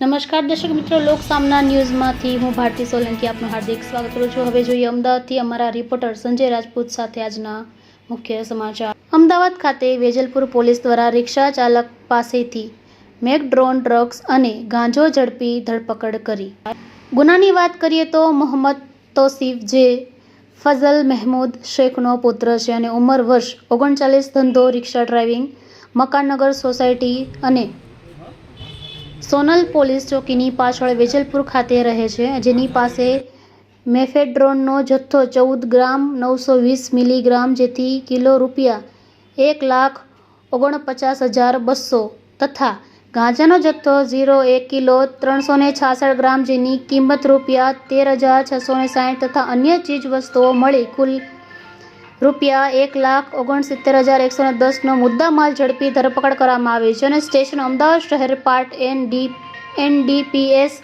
નમસ્કાર દર્શક મિત્રો, લોક સામના ન્યૂઝમાંથી હું ભારતી સોલંકી આપનું હાર્દિક સ્વાગત કરું છું. હવે જોઈએ અમદાવાદથી અમારા રિપોર્ટર સંજય રાજપૂત સાથે આજના મુખ્ય સમાચાર. અમદાવાદ ખાતે વેજલપુર પોલીસ દ્વારા રિક્ષા ચાલક પાસેથી મેકડ્રોન ડ્રગ્સ અને ગાંજો ઝડપી ધરપકડ કરી. ગુનાની વાત કરીએ તો મોહમ્મદ તોસીફ, જે ફઝલ મહેમૂદ શેખનો પુત્ર છે અને ઉંમર વર્ષ ઓગણચાલીસ ધંધો, રિક્ષા ડ્રાઇવિંગ, મકાનનગર સોસાયટી અને સોનલ પોલીસ ચોકીની પાછળ વેજલપુર ખાતે રહે છે. જેની પાસે મેફેડ્રોનનો જથ્થો ચૌદ ગ્રામ, નવસો વીસ મિલીગ્રામ જેથી કિલો રૂપિયા એક લાખ ઓગણપચાસ હજાર બસો તથા ગાંજાનો જથ્થો ઝીરો એક કિલો ત્રણસો ને છાસઠ ગ્રામ જેની કિંમત રૂપિયા તેર હજાર છસો ને સાઠ તથા અન્ય ચીજ વસ્તુઓ મળી કુલ રૂપિયા એક લાખ ઓગણસિત્તેર હજાર એકસો ને દસનો મુદ્દામાલ ઝડપી ધરપકડ કરવામાં આવી છે અને સ્ટેશન અમદાવાદ શહેર part N D NDPS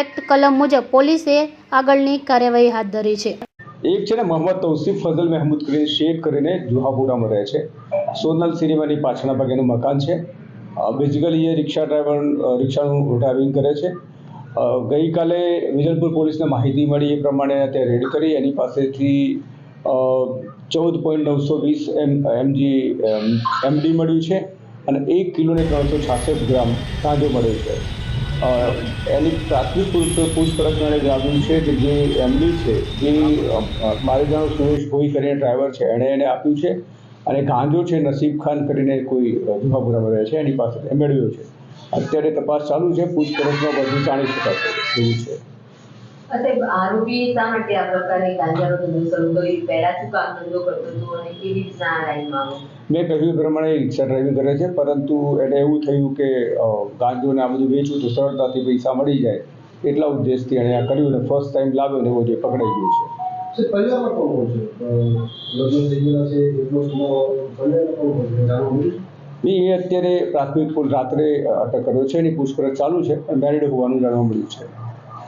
act કલમ મુજબ પોલીસે આગળની કાર્યવાહી હાથ ધરી છે. એક છે ને મોહમ્મદ તૌસીફ ફઝલ મહેમૂદ કરીને શેખ કરીને જુહાપુરામાં રહે છે. સોનલ સિનેમાની પાછળના ભાગે એનું મકાન છે. બેઝિકલી એ રિક્ષા ડ્રાઈવર રિક્ષાનું ડ્રાઇવિંગ કરે છે. ગઈકાલે વિજલપુર પોલીસને માહિતી મળી એ પ્રમાણે તે રેડ કરી. એની પાસેથી ચૌદ પોઈન્ટ નવસો વીસ એમ એમજી એમડી મળ્યું છે અને એક કિલોને ત્રણસો છાસઠ ગ્રામ ગાંજો મળ્યો છે. એની પ્રાથમિક પૂછપરછ મને એણે જણાવ્યું છે કે જે એમડી છે જે અ, અ, મારે જાણ સુરેશ ભોઈ કરીને ડ્રાઈવર છે. એણે એને આપ્યું છે અને ગાંજો છે નસીબ ખાન કરીને કોઈ જુહાપુરામાં રહે છે. એની પાસે મેળવ્યો છે. અત્યારે તપાસ ચાલુ છે. પૂછપરછમાં બધું જાણી શકાશે. એવું છે. સાહેબ આરોપી શા માટે આ પ્રકારની ગાંજાનો ધંધો શરૂ કર્યો? પહેલા શું કામ ધંધો કરતો હતો અને કેવી રીતના આ લાઈનમાં મેં કહ્યું એ પ્રમાણે રિક્ષા ડ્રાઇવિંગ કરે છે પરંતુ એને એવું થયું કે અ, ને આ બધું વેચવું તો સરળતાથી પૈસા મળી જાય એટલા ઉદ્દેશથી એણે આ કર્યું ને ફર્સ્ટ ટાઈમ લાવ્યો ને એવો જે પકડાઈ ગયું છે. એ અત્યારે પ્રાથમિક રાત્રે અટક કર્યો છે એની પૂછપરછ ચાલુ છે અને મેરિડ હોવાનું જાણવા મળ્યું છે.